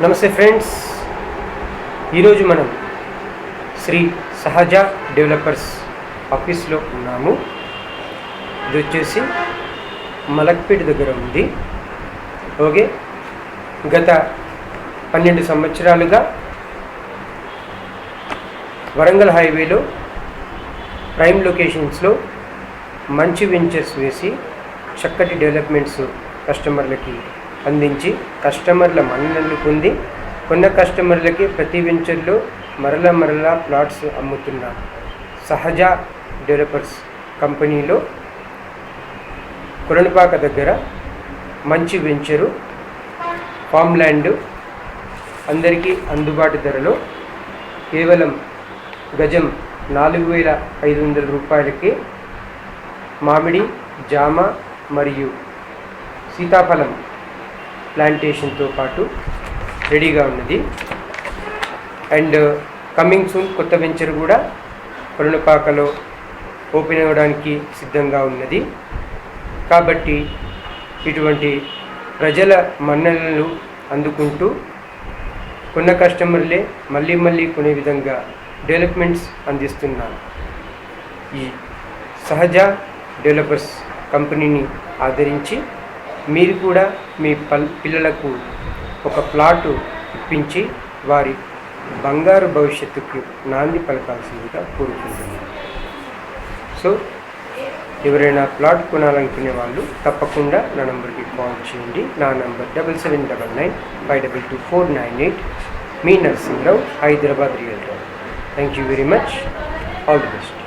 నమస్తే ఫ్రెండ్స్. ఈరోజు మనం శ్రీ సహజ డెవలపర్స్ ఆఫీస్లో ఉన్నాము. ఇది వచ్చేసి మలక్పేట దగ్గర ఉంది. ఓకే. గత పన్నెండు సంవత్సరాలుగా వరంగల్ హైవేలో ప్రైమ్ లొకేషన్స్లో మంచి వెంచర్స్ వేసి చక్కటి డెవలప్మెంట్స్ కస్టమర్లకి అందించి కస్టమర్ల మన్ననలు పొంది కొన్న కస్టమర్లకి ప్రతి వెంచర్లో మరల మరలా ప్లాట్స్ అమ్ముతున్న సహజ డెవలపర్స్ కంపెనీలో కొరణపాక దగ్గర మంచి వెంచరు ఫామ్ ల్యాండ్ అందరికీ అందుబాటు ధరలో కేవలం గజం నాలుగు వేల ఐదు వందల రూపాయలకి మామిడి జామ మరియు సీతాఫలం ప్లాంటేషన్తో పాటు రెడీగా ఉన్నది. అండ్ కమింగ్ సూన్ కొత్త వెంచర్ కూడా కొరణపాకలో ఓపెన్ అవ్వడానికి సిద్ధంగా ఉన్నది. కాబట్టి ఇటువంటి ప్రజల మన్ననలు అందుకుంటూ కొన్న కస్టమర్లే మళ్ళీ మళ్ళీ కొనే విధంగా డెవలప్మెంట్స్ అందిస్తున్నారు ఈ సహజ డెవలపర్స్ కంపెనీని ఆదరించి మీరు కూడా మీ పల్ పిల్లలకు ఒక ప్లాటు ఇప్పించి వారి బంగారు భవిష్యత్తుకు నాంది పలకాల్సిందిగా కోరుకుంటున్నాను. సో ఎవరైనా ప్లాట్ కొనాలనుకునే వాళ్ళు తప్పకుండా నా నెంబర్కి కాల్ చేయండి. నా number double seven double nine five double two four nine eight me Narsingrao Hyderabad real thank you very much. All the best.